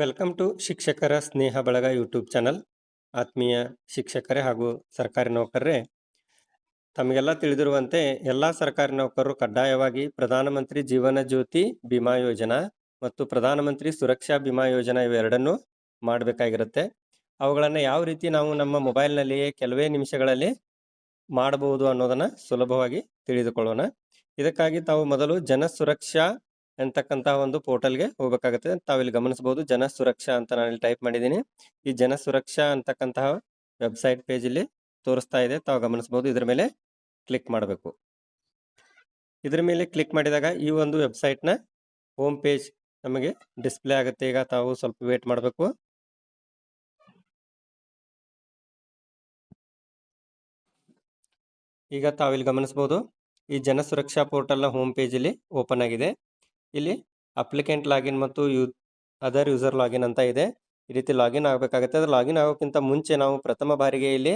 Welcome to ಶಿಕ್ಷಕರ ಸ್ನೇಹ ಬಳಗ YouTube channel. ಆತ್ಮೀಯ ಶಿಕ್ಷಕರೇ ಹಾಗೂ ಸರ್ಕಾರಿ ನೌಕರರೇ, ತಮಗೆಲ್ಲ ತಿಳಿದಿರುವಂತೆ ಎಲ್ಲ ಸರ್ಕಾರಿ ನೌಕರರು ಕಡ್ಡಾಯವಾಗಿ ಪ್ರಧಾನಮಂತ್ರಿ ಜೀವನ ಜ್ಯೋತಿ ಬಿಮಾ ಯೋಜನಾ ಮತ್ತು ಪ್ರಧಾನಮಂತ್ರಿ ಸುರಕ್ಷಾ ಬಿಮಾ ಯೋಜನಾ ಇವೆರಡನ್ನು ಮಾಡಬೇಕಾಗಿರುತ್ತೆ. ಅವುಗಳನ್ನು ಯಾವ ರೀತಿ ನಾವು ನಮ್ಮ ಮೊಬೈಲ್ನಲ್ಲಿಯೇ ಕೆಲವೇ ನಿಮಿಷಗಳಲ್ಲಿ ಮಾಡಬಹುದು ಅನ್ನೋದನ್ನು ಸುಲಭವಾಗಿ ತಿಳಿದುಕೊಳ್ಳೋಣ. ಇದಕ್ಕಾಗಿ ತಾವು ಮೊದಲು ಜನ ಸುರಕ್ಷಾ ಅಂತಕ್ಕಂತಹ ಒಂದು ಪೋರ್ಟಲ್ಗೆ ಹೋಗಬೇಕಾಗುತ್ತೆ. ತಾವಿಲ್ಲಿ ಗಮನಿಸಬಹುದು ಜನ ಸುರಕ್ಷಾ ಅಂತ ನಾನು ಟೈಪ್ ಮಾಡಿದ್ದೀನಿ. ಈ ಜನ ಸುರಕ್ಷಾ ಅಂತಕ್ಕಂತಹ ವೆಬ್ಸೈಟ್ ಪೇಜ್ ಇಲ್ಲಿ ತೋರಿಸ್ತಾ ಇದೆ. ತಾವು ಗಮನಿಸಬಹುದು ಇದರ ಮೇಲೆ ಕ್ಲಿಕ್ ಮಾಡಬೇಕು. ಇದರ ಮೇಲೆ ಕ್ಲಿಕ್ ಮಾಡಿದಾಗ ಈ ಒಂದು ವೆಬ್ಸೈಟ್ನ ಹೋಮ್ ಪೇಜ್ ನಮಗೆ ಡಿಸ್ಪ್ಲೇ ಆಗುತ್ತೆ. ಈಗ ತಾವು ಸ್ವಲ್ಪ ವೇಟ್ ಮಾಡಬೇಕು. ಈಗ ತಾವಿಲ್ಲಿ ಗಮನಿಸಬಹುದು ಈ ಜನ ಸುರಕ್ಷಾ ಪೋರ್ಟಲ್ನ ಹೋಮ್ ಪೇಜ್ ಇಲ್ಲಿ ಓಪನ್ ಆಗಿದೆ. ಇಲ್ಲಿ ಅಪ್ಲಿಕೆಂಟ್ ಲಾಗಿನ್ ಮತ್ತು ಯೂ ಅದರ್ ಯೂಸರ್ ಲಾಗಿನ್ ಅಂತ ಇದೆ. ಈ ರೀತಿ ಲಾಗಿನ್ ಆಗಬೇಕಾಗುತ್ತೆ. ಅದು ಲಾಗಿನ್ ಆಗೋಕ್ಕಿಂತ ಮುಂಚೆ ನಾವು ಪ್ರಥಮ ಬಾರಿಗೆ ಇಲ್ಲಿ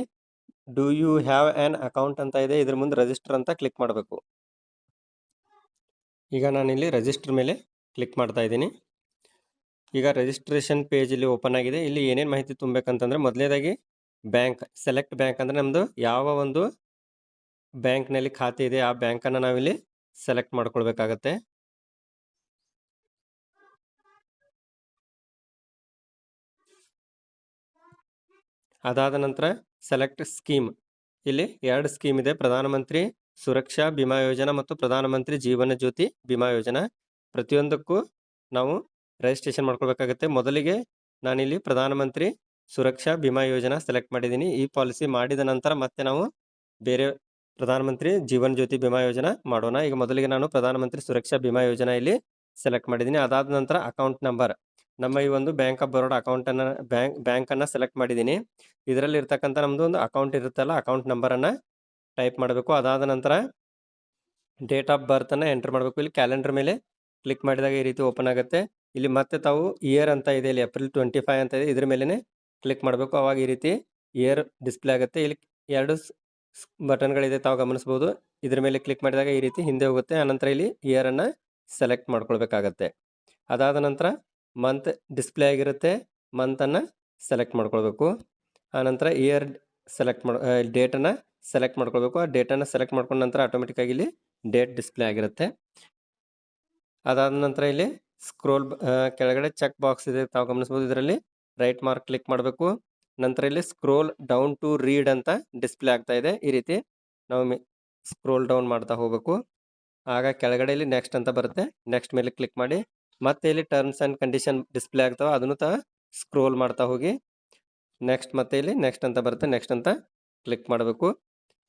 do you have an account ಅಂತ ಇದೆ. ಇದ್ರ ಮುಂದೆ ರಿಜಿಸ್ಟರ್ ಅಂತ ಕ್ಲಿಕ್ ಮಾಡಬೇಕು. ಈಗ ನಾನಿಲ್ಲಿ ರಿಜಿಸ್ಟರ್ ಮೇಲೆ ಕ್ಲಿಕ್ ಮಾಡ್ತಾ ಇದ್ದೀನಿ. ಈಗ ರಿಜಿಸ್ಟ್ರೇಷನ್ ಪೇಜ್ ಇಲ್ಲಿ ಓಪನ್ ಆಗಿದೆ. ಇಲ್ಲಿ ಏನೇನು ಮಾಹಿತಿ ತುಂಬಬೇಕಂತಂದರೆ ಮೊದಲನೇದಾಗಿ ಬ್ಯಾಂಕ್ ಸೆಲೆಕ್ಟ್ ಬ್ಯಾಂಕ್ ಅಂದರೆ ನಮ್ಮದು ಯಾವ ಒಂದು ಬ್ಯಾಂಕ್ನಲ್ಲಿ ಖಾತೆ ಇದೆ. ಆ ಬ್ಯಾಂಕನ್ನು ನಾವಿಲ್ಲಿ ಸೆಲೆಕ್ಟ್ ಮಾಡ್ಕೊಳ್ಬೇಕಾಗತ್ತೆ. ಅದಾದ ನಂತರ ಸೆಲೆಕ್ಟ್ ಸ್ಕೀಮ್ ಇಲ್ಲಿ ಎರಡು ಸ್ಕೀಮ್ ಇದೆ. ಪ್ರಧಾನಮಂತ್ರಿ ಸುರಕ್ಷಾ ಬಿಮಾ ಯೋಜನಾ ಮತ್ತು ಪ್ರಧಾನಮಂತ್ರಿ ಜೀವನ ಜ್ಯೋತಿ ಬಿಮಾ ಯೋಜನಾ. ಪ್ರತಿಯೊಂದಕ್ಕೂ ನಾವು ರಿಜಿಸ್ಟ್ರೇಷನ್ ಮಾಡ್ಕೊಳ್ಬೇಕಾಗತ್ತೆ. ಮೊದಲಿಗೆ ನಾನಿಲ್ಲಿ ಪ್ರಧಾನಮಂತ್ರಿ ಸುರಕ್ಷಾ ಬಿಮಾ ಯೋಜನಾ ಸೆಲೆಕ್ಟ್ ಮಾಡಿದ್ದೀನಿ. ಈ ಪಾಲಿಸಿ ಮಾಡಿದ ನಂತರ ಮತ್ತೆ ನಾವು ಬೇರೆ ಪ್ರಧಾನಮಂತ್ರಿ ಜೀವನ್ ಜ್ಯೋತಿ ಬಿಮಾ ಯೋಜನಾ ಮಾಡೋಣ. ಈಗ ಮೊದಲಿಗೆ ನಾನು ಪ್ರಧಾನಮಂತ್ರಿ ಸುರಕ್ಷಾ ಬಿಮಾ ಯೋಜನಾ ಇಲ್ಲಿ ಸೆಲೆಕ್ಟ್ ಮಾಡಿದ್ದೀನಿ. ಅದಾದ ನಂತರ ಅಕೌಂಟ್ ನಂಬರ್ ನಮ್ಮ ಈ ಒಂದು ಬ್ಯಾಂಕ್ ಆಫ್ ಬರೋಡ ಅಕೌಂಟನ್ನು ಬ್ಯಾಂಕ್ ಬ್ಯಾಂಕನ್ನು ಸೆಲೆಕ್ಟ್ ಮಾಡಿದ್ದೀನಿ. ಇದರಲ್ಲಿ ಇರ್ತಕ್ಕಂಥ ನಮ್ಮದು ಒಂದು ಅಕೌಂಟ್ ಇರುತ್ತಲ್ಲ ಅಕೌಂಟ್ ನಂಬರನ್ನು ಟೈಪ್ ಮಾಡಬೇಕು. ಅದಾದ ನಂತರ ಡೇಟ್ ಆಫ್ ಬರ್ತನ್ನು ಎಂಟರ್ ಮಾಡಬೇಕು. ಇಲ್ಲಿ ಕ್ಯಾಲೆಂಡರ್ ಮೇಲೆ ಕ್ಲಿಕ್ ಮಾಡಿದಾಗ ಈ ರೀತಿ ಓಪನ್ ಆಗುತ್ತೆ. ಇಲ್ಲಿ ಮತ್ತೆ ತಾವು ಇಯರ್ ಅಂತ ಇದೆ, ಇಲ್ಲಿ ಏಪ್ರಿಲ್ ಟ್ವೆಂಟಿ ಫೈವ್ ಅಂತ ಇದೆ, ಇದ್ರ ಮೇಲೇ ಕ್ಲಿಕ್ ಮಾಡಬೇಕು. ಅವಾಗ ಈ ರೀತಿ ಇಯರ್ ಡಿಸ್ಪ್ಲೇ ಆಗುತ್ತೆ. ಇಲ್ಲಿ ಎರಡು ಬಟನ್ಗಳಿದೆ ತಾವು ಗಮನಿಸ್ಬೋದು. ಇದ್ರ ಮೇಲೆ ಕ್ಲಿಕ್ ಮಾಡಿದಾಗ ಈ ರೀತಿ ಹಿಂದೆ ಹೋಗುತ್ತೆ. ಆನಂತರ ಇಲ್ಲಿ ಇಯರನ್ನು ಸೆಲೆಕ್ಟ್ ಮಾಡ್ಕೊಳ್ಬೇಕಾಗತ್ತೆ. ಅದಾದ ನಂತರ ಮಂತ್ ಡಿಸ್ಪ್ಲೇ ಆಗಿರುತ್ತೆ. ಮಂತನ್ನು ಸೆಲೆಕ್ಟ್ ಮಾಡ್ಕೊಳ್ಬೇಕು. ಆನಂತರ ಇಯರ್ ಸೆಲೆಕ್ಟ್ ಮಾಡ ಡೇಟನ್ನು ಸೆಲೆಕ್ಟ್ ಮಾಡ್ಕೊಳ್ಬೇಕು. ಆ ಡೇಟನ್ನು ಸೆಲೆಕ್ಟ್ ಮಾಡ್ಕೊಂಡ ನಂತರ ಆಟೋಮೆಟಿಕ್ಕಾಗಿ ಇಲ್ಲಿ ಡೇಟ್ ಡಿಸ್ಪ್ಲೇ ಆಗಿರುತ್ತೆ. ಅದಾದ ನಂತರ ಇಲ್ಲಿ ಸ್ಕ್ರೋಲ್ ಕೆಳಗಡೆ ಚೆಕ್ ಬಾಕ್ಸ್ ಇದೆ ತಾವು ಗಮನಿಸ್ಬೋದು. ಇದರಲ್ಲಿ ರೈಟ್ ಮಾರ್ಕ್ ಕ್ಲಿಕ್ ಮಾಡಬೇಕು. ನಂತರ ಇಲ್ಲಿ ಸ್ಕ್ರೋಲ್ ಡೌನ್ ಟು ರೀಡ್ ಅಂತ ಡಿಸ್ಪ್ಲೇ ಆಗ್ತಾ ಇದೆ. ಈ ರೀತಿ ನಾವು ಸ್ಕ್ರೋಲ್ ಡೌನ್ ಮಾಡ್ತಾ ಹೋಗಬೇಕು. ಆಗ ಕೆಳಗಡೆ ಇಲ್ಲಿ ನೆಕ್ಸ್ಟ್ ಅಂತ ಬರುತ್ತೆ. ನೆಕ್ಸ್ಟ್ ಮೇಲೆ ಕ್ಲಿಕ್ ಮಾಡಿ ಮತ್ತೆ ಇಲ್ಲಿ ಟರ್ಮ್ಸ್ ಆ್ಯಂಡ್ ಕಂಡೀಷನ್ ಡಿಸ್ಪ್ಲೇ ಆಗ್ತಾವ, ಅದನ್ನು ತ ಸ್ಕ್ರೋಲ್ ಮಾಡ್ತಾ ಹೋಗಿ ನೆಕ್ಸ್ಟ್ ಮತ್ತೆ ಇಲ್ಲಿ ನೆಕ್ಸ್ಟ್ ಅಂತ ಬರುತ್ತೆ ನೆಕ್ಸ್ಟ್ ಅಂತ ಕ್ಲಿಕ್ ಮಾಡಬೇಕು.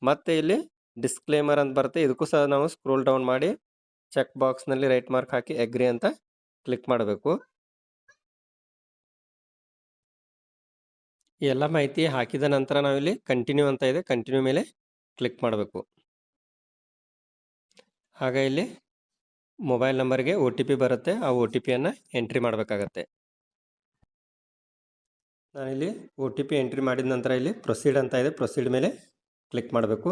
ಮತ್ತೆ ಇಲ್ಲಿ ಡಿಸ್ಕ್ಲೇಮರ್ ಅಂತ ಬರುತ್ತೆ, ಇದಕ್ಕೂ ಸಹ ನಾವು ಸ್ಕ್ರೋಲ್ ಡೌನ್ ಮಾಡಿ ಚೆಕ್ ಬಾಕ್ಸ್ನಲ್ಲಿ ರೈಟ್ ಮಾರ್ಕ್ ಹಾಕಿ ಎಗ್ರಿ ಅಂತ ಕ್ಲಿಕ್ ಮಾಡಬೇಕು. ಎಲ್ಲ ಮಾಹಿತಿ ಹಾಕಿದ ನಂತರ ನಾವಿಲ್ಲಿ ಕಂಟಿನ್ಯೂ ಅಂತ ಇದೆ ಕಂಟಿನ್ಯೂ ಮೇಲೆ ಕ್ಲಿಕ್ ಮಾಡಬೇಕು. ಆಗ ಇಲ್ಲಿ ಮೊಬೈಲ್ ನಂಬರ್ಗೆ ಒ ಟಿ ಪಿ ಬರುತ್ತೆ, ಆ ಒ ಟಿ ಪಿಯನ್ನು ಎಂಟ್ರಿ ಮಾಡಬೇಕಾಗತ್ತೆ. ನಾನಿಲ್ಲಿ ಒ ಟಿ ಪಿ ಎಂಟ್ರಿ ಮಾಡಿದ ನಂತರ ಇಲ್ಲಿ ಪ್ರೊಸೀಡ್ ಅಂತ ಇದೆ, ಪ್ರೊಸೀಡ್ ಮೇಲೆ ಕ್ಲಿಕ್ ಮಾಡಬೇಕು.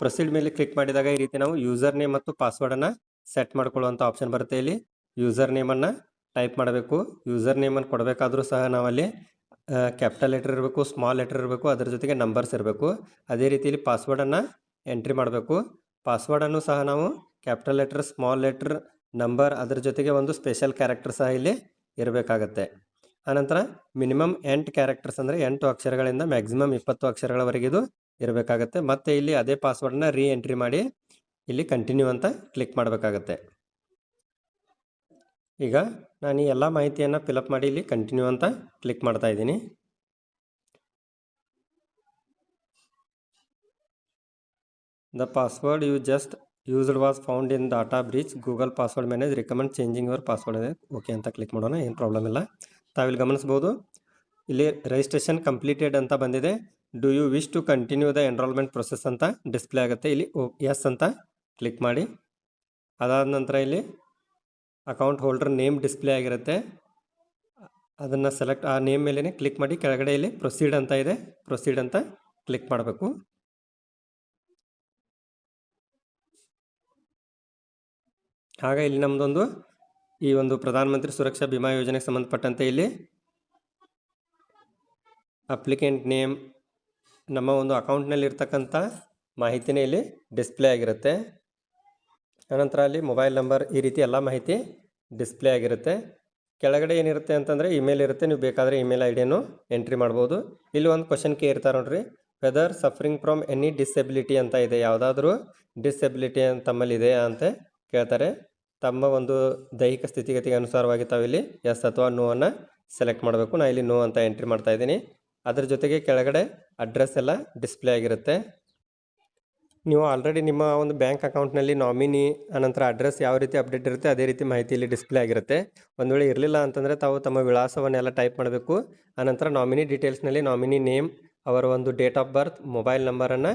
ಪ್ರೊಸೀಡ್ ಮೇಲೆ ಕ್ಲಿಕ್ ಮಾಡಿದಾಗ ಈ ರೀತಿ ನಾವು ಯೂಸರ್ ನೇಮ್ ಮತ್ತು ಪಾಸ್ವರ್ಡನ್ನು ಸೆಟ್ ಮಾಡ್ಕೊಳ್ಳುವಂಥ ಆಪ್ಷನ್ ಬರುತ್ತೆ ಇಲ್ಲಿ. ಯೂಸರ್ ನೇಮನ್ನು ಟೈಪ್ ಮಾಡಬೇಕು. ಯೂಸರ್ ನೇಮನ್ನು ಕೊಡಬೇಕಾದ್ರೂ ಸಹ ನಾವಲ್ಲಿ ಕ್ಯಾಪಿಟಲ್ ಲೆಟರ್ ಇರಬೇಕು, ಸ್ಮಾಲ್ ಲೆಟರ್ ಇರಬೇಕು, ಅದರ ಜೊತೆಗೆ ನಂಬರ್ಸ್ ಇರಬೇಕು. ಅದೇ ರೀತಿಯಲ್ಲಿ ಪಾಸ್ವರ್ಡನ್ನು ಎಂಟ್ರಿ ಮಾಡಬೇಕು. ಪಾಸ್ವರ್ಡನ್ನು ಸಹ ನಾವು capital letter, small letter, number ಅದರ ಜೊತೆಗೆ ಒಂದು ಸ್ಪೆಷಲ್ ಕ್ಯಾರೆಕ್ಟರ್ ಸಹ ಇಲ್ಲಿ ಇರಬೇಕಾಗತ್ತೆ. ಆನಂತರ ಮಿನಿಮಮ್ ಎಂಟು ಕ್ಯಾರೆಕ್ಟರ್ಸ್ ಅಂದರೆ ಎಂಟು ಅಕ್ಷರಗಳಿಂದ ಮ್ಯಾಕ್ಸಿಮಮ್ ಇಪ್ಪತ್ತು ಅಕ್ಷರಗಳವರೆಗೆ ಇದು ಇರಬೇಕಾಗತ್ತೆ. ಮತ್ತು ಇಲ್ಲಿ ಅದೇ ಪಾಸ್ವರ್ಡನ್ನ ರೀ ಎಂಟ್ರಿ ಮಾಡಿ ಇಲ್ಲಿ ಕಂಟಿನ್ಯೂ ಅಂತ ಕ್ಲಿಕ್ ಮಾಡಬೇಕಾಗತ್ತೆ. ಈಗ ನಾನು ಈ ಎಲ್ಲ ಮಾಹಿತಿಯನ್ನು ಫಿಲಪ್ ಮಾಡಿ ಇಲ್ಲಿ ಕಂಟಿನ್ಯೂ ಅಂತ ಕ್ಲಿಕ್ ಮಾಡ್ತಾ ಇದ್ದೀನಿ. The password you just used was found in data breach Google password manage recommend changing your password ಇದೆ ಓಕೆ ಅಂತ ಕ್ಲಿಕ್ ಮಾಡೋಣ, ಏನು ಪ್ರಾಬ್ಲಮ್ ಇಲ್ಲ. ತಾವಿಲ್ಲಿ ಗಮನಿಸ್ಬೋದು. ಇಲ್ಲಿ ರಿಜಿಸ್ಟ್ರೇಷನ್ ಕಂಪ್ಲೀಟೆಡ್ ಅಂತ ಬಂದಿದೆ. Do you wish to continue the enrolment process ಅಂತ ಡಿಸ್ಪ್ಲೇ ಆಗುತ್ತೆ. ಇಲ್ಲಿ ಓ ಎಸ್ ಅಂತ ಕ್ಲಿಕ್ ಮಾಡಿ. ಅದಾದ ನಂತರ ಇಲ್ಲಿ ಅಕೌಂಟ್ ಹೋಲ್ಡರ್ ನೇಮ್ ಡಿಸ್ಪ್ಲೇ ಆಗಿರುತ್ತೆ. ಅದನ್ನು ಸೆಲೆಕ್ಟ್ ಆ ನೇಮ್ ಮೇಲೇ ಕ್ಲಿಕ್ ಮಾಡಿ. ಕೆಳಗಡೆ ಇಲ್ಲಿ ಪ್ರೊಸೀಡ್ ಅಂತ ಇದೆ. ಪ್ರೊಸೀಡ್ ಅಂತ ಕ್ಲಿಕ್ ಮಾಡಬೇಕು. ಆಗ ಇಲ್ಲಿ ನಮ್ಮದೊಂದು ಈ ಒಂದು ಪ್ರಧಾನಮಂತ್ರಿ ಸುರಕ್ಷಾ ಬಿಮಾ ಯೋಜನೆಗೆ ಸಂಬಂಧಪಟ್ಟಂತೆ ಇಲ್ಲಿ ಅಪ್ಲಿಕೆಂಟ್ ನೇಮ್ ನಮ್ಮ ಒಂದು ಅಕೌಂಟ್ನಲ್ಲಿ ಇರ್ತಕ್ಕಂಥ ಮಾಹಿತಿನೇ ಇಲ್ಲಿ ಡಿಸ್ಪ್ಲೇ ಆಗಿರುತ್ತೆ. ಅನಂತರ ಅಲ್ಲಿ ಮೊಬೈಲ್ ನಂಬರ್ ಈ ರೀತಿ ಎಲ್ಲ ಮಾಹಿತಿ ಡಿಸ್ಪ್ಲೇ ಆಗಿರುತ್ತೆ. ಕೆಳಗಡೆ ಏನಿರುತ್ತೆ ಅಂತಂದರೆ ಇಮೇಲ್ ಇರುತ್ತೆ. ನೀವು ಬೇಕಾದರೆ ಇಮೇಲ್ ಐ ಡಿಯನ್ನು ಎಂಟ್ರಿ ಮಾಡ್ಬೋದು. ಇಲ್ಲಿ ಒಂದು ಕ್ವಶನ್ ಇರ್ತಾರೆ ನೋಡ್ರಿ. Whether suffering from any disability ಅಂತ ಇದೆ. ಯಾವುದಾದ್ರೂ ಡಿಸೆಬಿಲಿಟಿ ತಮ್ಮಲ್ಲಿ ಇದೆಯಾ ಅಂತ ಕೇಳ್ತಾರೆ. ತಮ್ಮ ಒಂದು ದೈಹಿಕ ಸ್ಥಿತಿಗತಿಗೆ ಅನುಸಾರವಾಗಿ ತಾವಿಲ್ಲಿ ಎಸ್ ಅಥವಾ ನೋ ಅನ್ನು ಸೆಲೆಕ್ಟ್ ಮಾಡಬೇಕು. ನಾನು ಇಲ್ಲಿ ನೋ ಅಂತ ಎಂಟ್ರಿ ಮಾಡ್ತಾ ಇದ್ದೀನಿ. ಅದ್ರ ಜೊತೆಗೆ ಕೆಳಗಡೆ ಅಡ್ರೆಸ್ ಎಲ್ಲ ಡಿಸ್ಪ್ಲೇ ಆಗಿರುತ್ತೆ. ನೀವು ಆಲ್ರೆಡಿ ನಿಮ್ಮ ಒಂದು ಬ್ಯಾಂಕ್ ಅಕೌಂಟ್ನಲ್ಲಿ ನಾಮಿನಿ ಅನಂತರ ಅಡ್ರೆಸ್ ಯಾವ ರೀತಿ ಅಪ್ಡೇಟ್ ಇರುತ್ತೆ ಅದೇ ರೀತಿ ಮಾಹಿತಿ ಇಲ್ಲಿ ಡಿಸ್ಪ್ಲೇ ಆಗಿರುತ್ತೆ. ಒಂದು ವೇಳೆ ಇರಲಿಲ್ಲ ಅಂತಂದರೆ ತಾವು ತಮ್ಮ ವಿಳಾಸವನ್ನೆಲ್ಲ ಟೈಪ್ ಮಾಡಬೇಕು. ಅನಂತರ ನಾಮಿನಿ ಡೀಟೇಲ್ಸ್ನಲ್ಲಿ ನಾಮಿನಿ ನೇಮ್ ಅವರ ಒಂದು ಡೇಟ್ ಆಫ್ ಬರ್ತ್ ಮೊಬೈಲ್ ನಂಬರನ್ನು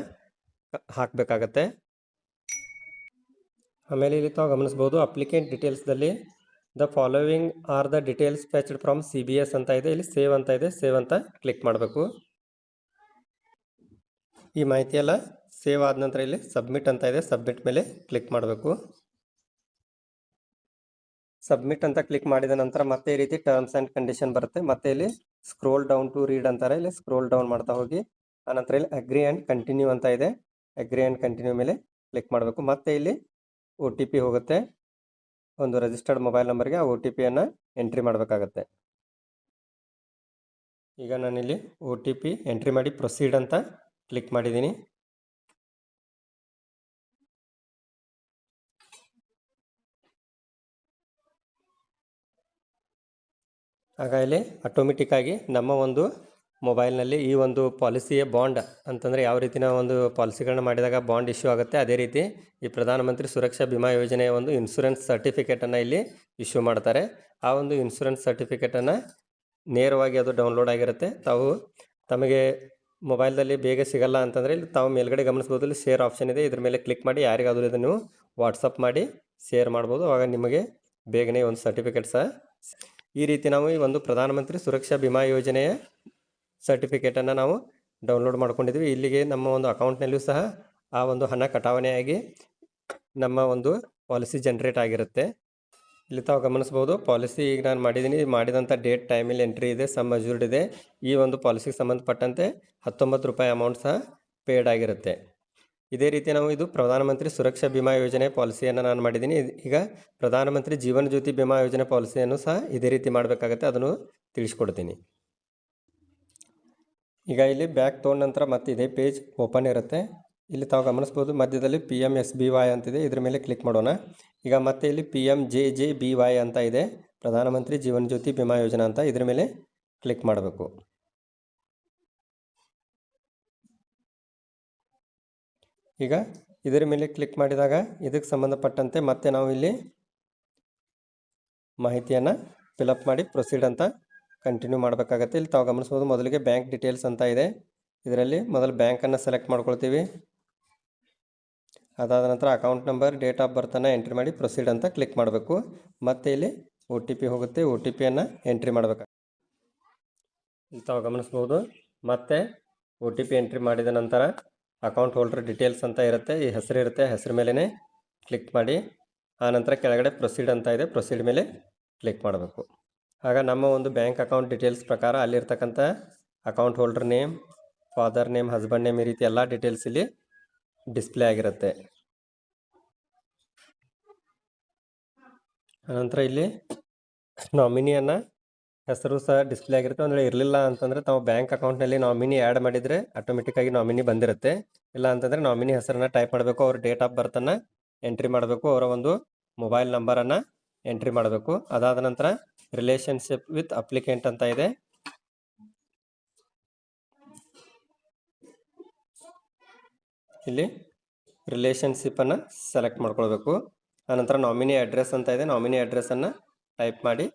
ಹಾಕಬೇಕಾಗತ್ತೆ. ಆಮೇಲೆ ಇಲ್ಲಿ ತಾವು ಗಮನಿಸ್ಬೋದು applicant ಡೀಟೇಲ್ಸ್ದಲ್ಲಿ the following are the details fetched from C B S ಅಂತ ಇದೆ. ಇಲ್ಲಿ ಸೇವ್ ಅಂತ ಇದೆ. ಸೇವ್ ಅಂತ ಕ್ಲಿಕ್ ಮಾಡಬೇಕು. ಈ ಮಾಹಿತಿಯೆಲ್ಲ ಸೇವ್ ಆದ ನಂತರ ಇಲ್ಲಿ ಸಬ್ಮಿಟ್ ಅಂತ ಇದೆ. ಸಬ್ಮಿಟ್ ಮೇಲೆ ಕ್ಲಿಕ್ ಮಾಡಬೇಕು. ಸಬ್ಮಿಟ್ ಅಂತ ಕ್ಲಿಕ್ ಮಾಡಿದ ನಂತರ ಮತ್ತೆ ಈ ರೀತಿ ಟರ್ಮ್ಸ್ ಆ್ಯಂಡ್ ಕಂಡೀಷನ್ ಬರುತ್ತೆ. ಮತ್ತೆ ಇಲ್ಲಿ ಸ್ಕ್ರೋಲ್ ಡೌನ್ ಟು ರೀಡ್ ಅಂತಾರೆ. ಇಲ್ಲಿ ಸ್ಕ್ರೋಲ್ ಡೌನ್ ಮಾಡ್ತಾ ಹೋಗಿ. ಆನಂತರ ಇಲ್ಲಿ ಅಗ್ರಿ ಆ್ಯಂಡ್ ಕಂಟಿನ್ಯೂ ಅಂತ ಇದೆ. ಅಗ್ರಿ ಆ್ಯಂಡ್ ಕಂಟಿನ್ಯೂ ಮೇಲೆ ಕ್ಲಿಕ್ ಮಾಡಬೇಕು. ಮತ್ತೆ ಇಲ್ಲಿ ಒ ಟಿ ಪಿ ಹೋಗುತ್ತೆ. ಒಂದು ರಿಜಿಸ್ಟರ್ಡ್ ಮೊಬೈಲ್ ನಂಬರ್ಗೆ ಆ ಒ ಟಿ ಪಿಯನ್ನು ಎಂಟ್ರಿ ಮಾಡಬೇಕಾಗತ್ತೆ. ಈಗ ನಾನಿಲ್ಲಿ ಒ ಟಿ ಪಿ ಎಂಟ್ರಿ ಮಾಡಿ ಪ್ರೊಸೀಡ್ ಅಂತ ಕ್ಲಿಕ್ ಮಾಡಿದ್ದೀನಿ. ಆಗ ಇಲ್ಲಿ ಆಟೋಮೆಟಿಕ್ ಆಗಿ ನಮ್ಮ ಒಂದು ಮೊಬೈಲ್ನಲ್ಲಿ ಈ ಒಂದು ಪಾಲಿಸಿಯ ಬಾಂಡ್ ಅಂತಂದರೆ ಯಾವ ರೀತಿನ ಒಂದು ಪಾಲಿಸಿಗಳನ್ನ ಮಾಡಿದಾಗ ಬಾಂಡ್ ಇಶ್ಯೂ ಆಗುತ್ತೆ, ಅದೇ ರೀತಿ ಈ ಪ್ರಧಾನಮಂತ್ರಿ ಸುರಕ್ಷಾ ಬಿಮಾ ಯೋಜನೆಯ ಒಂದು ಇನ್ಶೂರೆನ್ಸ್ ಸರ್ಟಿಫಿಕೇಟನ್ನು ಇಲ್ಲಿ ಇಶ್ಯೂ ಮಾಡ್ತಾರೆ. ಆ ಒಂದು ಇನ್ಶೂರೆನ್ಸ್ ಸರ್ಟಿಫಿಕೇಟನ್ನು ನೇರವಾಗಿ ಅದು ಡೌನ್ಲೋಡ್ ಆಗಿರುತ್ತೆ. ತಾವು ತಮಗೆ ಮೊಬೈಲ್ದಲ್ಲಿ ಬೇಗ ಸಿಗಲ್ಲ ಅಂತಂದರೆ ಇಲ್ಲಿ ತಾವು ಮೇಲ್ಗಡೆ ಗಮನಿಸ್ಬೋದು, ಇಲ್ಲಿ ಶೇರ್ ಆಪ್ಷನ್ ಇದೆ, ಇದ್ರ ಮೇಲೆ ಕ್ಲಿಕ್ ಮಾಡಿ, ಯಾರಿಗಾದರೂ ಇದನ್ನು ವಾಟ್ಸಪ್ ಮಾಡಿ ಶೇರ್ ಮಾಡ್ಬೋದು. ಆವಾಗ ನಿಮಗೆ ಬೇಗನೆ ಒಂದು ಸರ್ಟಿಫಿಕೇಟ್ ಸಹ ಈ ರೀತಿ ನಾವು ಈ ಒಂದು ಪ್ರಧಾನಮಂತ್ರಿ ಸುರಕ್ಷಾ ಬಿಮಾ ಯೋಜನೆಯ ಸರ್ಟಿಫಿಕೇಟನ್ನು ನಾವು ಡೌನ್ಲೋಡ್ ಮಾಡ್ಕೊಂಡಿದ್ವಿ. ಇಲ್ಲಿಗೆ ನಮ್ಮ ಒಂದು ಅಕೌಂಟ್ನಲ್ಲೂ ಸಹ ಆ ಒಂದು ಹಣ ಕಟಾವಣೆಯಾಗಿ ನಮ್ಮ ಒಂದು ಪಾಲಿಸಿ ಜನ್ರೇಟ್ ಆಗಿರುತ್ತೆ. ಇಲ್ಲಿ ತಾವು ಗಮನಿಸ್ಬೋದು ಪಾಲಿಸಿ ಈಗ ನಾನು ಮಾಡಿದ್ದೀನಿ ಮಾಡಿದಂಥ ಡೇಟ್ ಟೈಮಲ್ಲಿ ಎಂಟ್ರಿ ಇದೆ ಸಮ್ ಮಜೂರ್ಡ್ ಇದೆ. ಈ ಒಂದು ಪಾಲಿಸಿಗೆ ಸಂಬಂಧಪಟ್ಟಂತೆ ಹತ್ತೊಂಬತ್ತು ರೂಪಾಯಿ ಅಮೌಂಟ್ ಸಹ ಪೇಡ್ ಆಗಿರುತ್ತೆ. ಇದೇ ರೀತಿ ನಾವು ಇದು ಪ್ರಧಾನಮಂತ್ರಿ ಸುರಕ್ಷಾ ಬಿಮಾ ಯೋಜನೆ ಪಾಲಿಸಿಯನ್ನು ನಾನು ಮಾಡಿದ್ದೀನಿ ಈಗ ಪ್ರಧಾನಮಂತ್ರಿ ಜೀವನ ಜ್ಯೋತಿ ಬಿಮಾ ಯೋಜನೆ ಪಾಲಿಸಿಯನ್ನು ಸಹ ಇದೇ ರೀತಿ ಮಾಡಬೇಕಾಗತ್ತೆ. ಅದನ್ನು ತಿಳಿಸ್ಕೊಡ್ತೀನಿ. ಈಗ ಇಲ್ಲಿ ಬ್ಯಾಕ್ ತೊಗೊಂಡ ನಂತರ ಮತ್ತೆ ಇದೇ ಪೇಜ್ ಓಪನ್ ಇರುತ್ತೆ. ಇಲ್ಲಿ ತಾವು ಗಮನಿಸ್ಬೋದು, ಮಧ್ಯದಲ್ಲಿ P M S B Y ಅಂತಿದೆ. ಇದ್ರ ಮೇಲೆ ಕ್ಲಿಕ್ ಮಾಡೋಣ. ಈಗ ಮತ್ತೆ ಇಲ್ಲಿ P M J J B Y ಅಂತ ಇದೆ. ಪ್ರಧಾನಮಂತ್ರಿ ಜೀವನ ಜ್ಯೋತಿ ಬಿಮಾ ಯೋಜನಾ ಅಂತ ಇದ್ರ ಮೇಲೆ ಕ್ಲಿಕ್ ಮಾಡಬೇಕು. ಈಗ ಇದರ ಮೇಲೆ ಕ್ಲಿಕ್ ಮಾಡಿದಾಗ ಇದಕ್ಕೆ ಸಂಬಂಧಪಟ್ಟಂತೆ ಮತ್ತೆ ನಾವು ಇಲ್ಲಿ ಮಾಹಿತಿಯನ್ನು ಫಿಲಪ್ ಮಾಡಿ ಪ್ರೊಸೀಡ್ ಅಂತ ಕಂಟಿನ್ಯೂ ಮಾಡಬೇಕಾಗತ್ತೆ. ಇಲ್ಲಿ ತಾವು ಗಮನಿಸ್ಬೋದು ಮೊದಲಿಗೆ ಬ್ಯಾಂಕ್ ಡೀಟೇಲ್ಸ್ ಅಂತ ಇದೆ. ಇದರಲ್ಲಿ ಮೊದಲು ಬ್ಯಾಂಕನ್ನು ಸೆಲೆಕ್ಟ್ ಮಾಡ್ಕೊಳ್ತೀವಿ. ಅದಾದ ನಂತರ ಅಕೌಂಟ್ ನಂಬರ್ ಡೇಟ್ ಆಫ್ ಬರ್ತನ್ನು ಎಂಟ್ರಿ ಮಾಡಿ ಪ್ರೊಸೀಡ್ ಅಂತ ಕ್ಲಿಕ್ ಮಾಡಬೇಕು. ಮತ್ತೆ ಇಲ್ಲಿ ಒ ಟಿ ಪಿ ಹೋಗುತ್ತೆ. ಒ ಟಿ ಪಿಯನ್ನು ಎಂಟ್ರಿ ಮಾಡಬೇಕು. ಇಲ್ಲಿ ತಾವು ಗಮನಿಸ್ಬೋದು ಮತ್ತೆ ಒ ಟಿ ಪಿ ಎಂಟ್ರಿ ಮಾಡಿದ ನಂತರ ಅಕೌಂಟ್ ಹೋಲ್ಡರ್ ಡೀಟೇಲ್ಸ್ ಅಂತ ಇರುತ್ತೆ. ಈ ಹೆಸರು ಇರುತ್ತೆ. ಹೆಸರು ಮೇಲೇ ಕ್ಲಿಕ್ ಮಾಡಿ. ಆನಂತರ ನಂತರ ಕೆಳಗಡೆ ಪ್ರೊಸೀಡ್ ಅಂತ ಇದೆ. ಪ್ರೊಸೀಡ್ ಮೇಲೆ ಕ್ಲಿಕ್ ಮಾಡಬೇಕು. ಆಗ ನಮ್ಮ ಒಂದು ಬ್ಯಾಂಕ್ ಅಕೌಂಟ್ ಡೀಟೇಲ್ಸ್ ಪ್ರಕಾರ ಅಲ್ಲಿರ್ತಕ್ಕಂಥ account holder name, father name, husband name ಈ ರೀತಿ ಎಲ್ಲ ಡೀಟೇಲ್ಸ್ ಇಲ್ಲಿ ಡಿಸ್ಪ್ಲೇ ಆಗಿರುತ್ತೆ. ಅನಂತರ ಇಲ್ಲಿ ನಾಮಿನಿಯನ್ನು ಹೆಸರು ಸಹ ಡಿಸ್ಪ್ಲೇ ಆಗಿರುತ್ತೆ. ವೇಳೆ ಇರಲಿಲ್ಲ ಅಂತಂದರೆ ತಾವು ಬ್ಯಾಂಕ್ ಅಕೌಂಟ್ನಲ್ಲಿ ನಾಮಿನಿ ಆ್ಯಡ್ ಮಾಡಿದರೆ ಆಟೋಮೆಟಿಕ್ಕಾಗಿ ನಾಮಿನಿ ಬಂದಿರುತ್ತೆ. ಇಲ್ಲ ಅಂತಂದರೆ ನಾಮಿನಿ ಹೆಸರನ್ನು ಟೈಪ್ ಮಾಡಬೇಕು, ಅವ್ರ ಡೇಟ್ ಆಫ್ ಬರ್ತನ್ನು ಎಂಟ್ರಿ ಮಾಡಬೇಕು, ಅವರ ಒಂದು ಮೊಬೈಲ್ ನಂಬರನ್ನು ಎಂಟ್ರಿ ಮಾಡಬೇಕು. ಅದಾದ ನಂತರ ರಿಲೇಷನ್ಶಿಪ್ ವಿತ್ ಅಪ್ಲಿಕೆಂಟ್ ಅಂತ ಇದೆ. ಇಲ್ಲಿ ರಿಲೇಷನ್ಶಿಪ್ಪನ್ನು ಸೆಲೆಕ್ಟ್ ಮಾಡ್ಕೊಳ್ಬೇಕು. ಆನಂತರ ನಾಮಿನಿ ಅಡ್ರೆಸ್ ಅಂತ ಇದೆ. ನಾಮಿನಿ ಅಡ್ರೆಸ್ಸನ್ನು ಟೈಪ್ ಮಾಡಿ.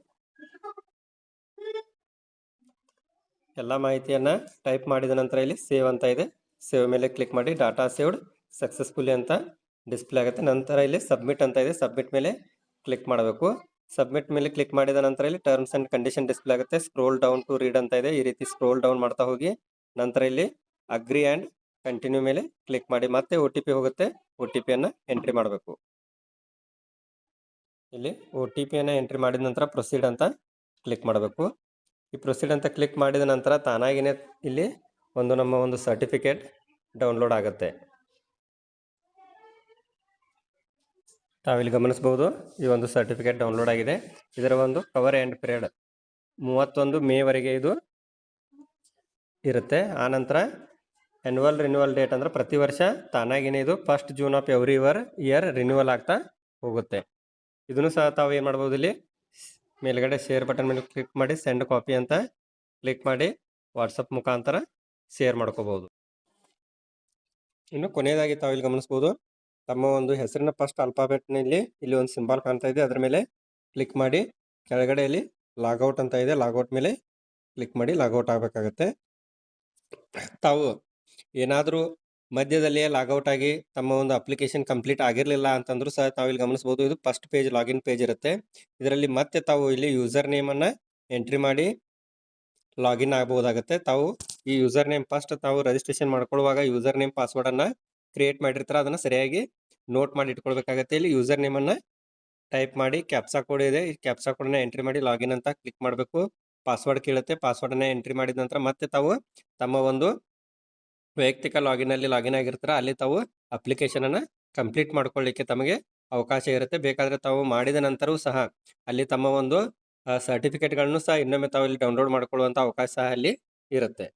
ಎಲ್ಲ ಮಾಹಿತಿಯನ್ನು ಟೈಪ್ ಮಾಡಿದ ನಂತರ ಇಲ್ಲಿ ಸೇವ್ ಅಂತ ಇದೆ. ಸೇವ್ ಮೇಲೆ ಕ್ಲಿಕ್ ಮಾಡಿ ಡಾಟಾ ಸೇವ್ಡ್ ಸಕ್ಸಸ್ಫುಲಿ ಅಂತ ಡಿಸ್ಪ್ಲೇ ಆಗುತ್ತೆ. ನಂತರ ಇಲ್ಲಿ ಸಬ್ಮಿಟ್ ಅಂತ ಇದೆ. ಸಬ್ಮಿಟ್ ಮೇಲೆ ಕ್ಲಿಕ್ ಮಾಡಬೇಕು. ಸಬ್ಮಿಟ್ ಮೇಲೆ ಕ್ಲಿಕ್ ಮಾಡಿದ ನಂತರ ಇಲ್ಲಿ ಟರ್ಮ್ಸ್ ಆ್ಯಂಡ್ ಕಂಡೀಷನ್ ಡಿಸ್ಪ್ಲೇ ಆಗುತ್ತೆ. ಸ್ಕ್ರೋಲ್ ಡೌನ್ ಟು ರೀಡ್ ಅಂತ ಇದೆ. ಈ ರೀತಿ ಸ್ಕ್ರೋಲ್ ಡೌನ್ ಮಾಡ್ತಾ ಹೋಗಿ. ನಂತರ ಇಲ್ಲಿ ಅಗ್ರಿ ಆ್ಯಂಡ್ ಕಂಟಿನ್ಯೂ ಮೇಲೆ ಕ್ಲಿಕ್ ಮಾಡಿ ಮತ್ತೆ ಒ ಟಿ ಪಿ ಹೋಗುತ್ತೆ. ಒ ಟಿ ಪಿಯನ್ನು ಎಂಟ್ರಿ ಮಾಡಬೇಕು. ಇಲ್ಲಿ ಒ ಟಿ ಪಿಯನ್ನು ಎಂಟ್ರಿ ಮಾಡಿದ ನಂತರ ಪ್ರೊಸೀಡ್ ಅಂತ ಕ್ಲಿಕ್ ಮಾಡಬೇಕು. ಈ ಪ್ರೊಸೀಡ್ ಅಂತ ಕ್ಲಿಕ್ ಮಾಡಿದ ನಂತರ ತಾನಾಗಿಯೇ ಇಲ್ಲಿ ಒಂದು ನಮ್ಮ ಒಂದು ಸರ್ಟಿಫಿಕೇಟ್ ಡೌನ್ಲೋಡ್ ಆಗುತ್ತೆ. ತಾವಿಲ್ಲಿ ಗಮನಿಸ್ಬೋದು ಈ ಒಂದು ಸರ್ಟಿಫಿಕೇಟ್ ಡೌನ್ಲೋಡ್ ಆಗಿದೆ. ಇದರ ಒಂದು ಕವರ್ ಆ್ಯಂಡ್ ಪಿರಿಯಡ್ ಮೂವತ್ತೊಂದು ಮೇವರೆಗೆ ಇದು ಇರುತ್ತೆ. ಆನಂತರ ಆ್ಯನ್ಯುವಲ್ ರಿನ್ಯೂವಲ್ ಡೇಟ್ ಅಂದ್ರೆ ಪ್ರತಿ ವರ್ಷ ತಾನಾಗಿನೇ ಇದು first June of every ever year renewal ಆಗ್ತಾ ಹೋಗುತ್ತೆ. ಇದನ್ನು ಸಹ ತಾವು ಏನು ಮಾಡ್ಬೋದು ಇಲ್ಲಿ? ಮೇಲ್ಗಡೆ ಶೇರ್ ಬಟನ್ ಮೇಲೆ ಕ್ಲಿಕ್ ಮಾಡಿ ಸೆಂಡ್ ಕಾಪಿ ಅಂತ ಕ್ಲಿಕ್ ಮಾಡಿ ವಾಟ್ಸಪ್ ಮುಖಾಂತರ ಶೇರ್ ಮಾಡ್ಕೋಬಹುದು. ಇನ್ನು ಕೊನೆಯದಾಗಿ ತಾವು ಇಲ್ಲಿ ಗಮನಿಸ್ಬೋದು ತಮ್ಮ ಒಂದು ಹೆಸರಿನ ಫಸ್ಟ್ ಅಲ್ಫಾಬೆಟ್ನಲ್ಲಿ ಇಲ್ಲಿ ಒಂದು ಸಿಂಬಲ್ ಕಾಣ್ತಾ ಇದೆ. ಅದರ ಮೇಲೆ ಕ್ಲಿಕ್ ಮಾಡಿ ಕೆಳಗಡೆ ಇಲ್ಲಿ ಲಾಗೌಟ್ ಅಂತ ಇದೆ. ಲಾಗೌಟ್ ಮೇಲೆ ಕ್ಲಿಕ್ ಮಾಡಿ ಲಾಗೌಟ್ ಆಗಬೇಕಾಗತ್ತೆ. ತಾವು ಏನಾದರೂ ಮಧ್ಯದಲ್ಲಿಯೇ ಲಾಗೌಟ್ ಆಗಿ ತಮ್ಮ ಒಂದು ಅಪ್ಲಿಕೇಶನ್ ಕಂಪ್ಲೀಟ್ ಆಗಿರಲಿಲ್ಲ ಅಂತಂದ್ರೂ ಸಹ ತಾವು ಇಲ್ಲಿ ಗಮನಿಸ್ಬೋದು ಇದು ಫಸ್ಟ್ ಪೇಜ್ ಲಾಗಿನ್ ಪೇಜ್ ಇರುತ್ತೆ. ಇದರಲ್ಲಿ ಮತ್ತೆ ತಾವು ಇಲ್ಲಿ ಯೂಸರ್ ನೇಮನ್ನು ಎಂಟ್ರಿ ಮಾಡಿ ಲಾಗಿನ್ ಆಗಬಹುದಾಗುತ್ತೆ. ತಾವು ಈ ಯೂಸರ್ ನೇಮ್ ಫಸ್ಟ್ ತಾವು ರಿಜಿಸ್ಟ್ರೇಷನ್ ಮಾಡ್ಕೊಳ್ಳುವಾಗ ಯೂಸರ್ ನೇಮ್ ಪಾಸ್ವರ್ಡನ್ನು ಕ್ರಿಯೇಟ್ ಮಾಡಿರ್ತಾರೆ, ಅದನ್ನು ಸರಿಯಾಗಿ ನೋಟ್ ಮಾಡಿ ಇಟ್ಕೊಳ್ಬೇಕಾಗತ್ತೆ. ಇಲ್ಲಿ ಯೂಸರ್ ನೇಮನ್ನು ಟೈಪ್ ಮಾಡಿ ಕ್ಯಾಪ್ಸಾ ಕೋಡ್ ಇದೆ. ಈ ಕ್ಯಾಪ್ಸಾ ಕೋಡನ್ನ ಎಂಟ್ರಿ ಮಾಡಿ ಲಾಗಿನ್ ಅಂತ ಕ್ಲಿಕ್ ಮಾಡಬೇಕು. ಪಾಸ್ವರ್ಡ್ ಕೇಳುತ್ತೆ. ಪಾಸ್ವರ್ಡನ್ನ ಎಂಟ್ರಿ ಮಾಡಿದ ನಂತರ ಮತ್ತೆ ತಾವು ತಮ್ಮ ಒಂದು ವೈಯಕ್ತಿಕ ಲಾಗಿನಲ್ಲಿ ಲಾಗಿನ್ ಆಗಿರ್ತಾರೆ, ಅಲ್ಲಿ ತಾವು ಅಪ್ಲಿಕೇಶನನ್ನು ಕಂಪ್ಲೀಟ್ ಮಾಡ್ಕೊಳ್ಳಿಕ್ಕೆ ತಮಗೆ ಅವಕಾಶ ಇರುತ್ತೆ. ಬೇಕಾದರೆ ತಾವು ಮಾಡಿದ ನಂತರವೂ ಸಹ ಅಲ್ಲಿ ತಮ್ಮ ಒಂದು ಸರ್ಟಿಫಿಕೇಟ್ಗಳನ್ನು ಸಹ ಇನ್ನೊಮ್ಮೆ ತಾವು ಇಲ್ಲಿ ಡೌನ್ಲೋಡ್ ಮಾಡ್ಕೊಳ್ಳುವಂಥ ಅವಕಾಶ ಅಲ್ಲಿ ಇರುತ್ತೆ.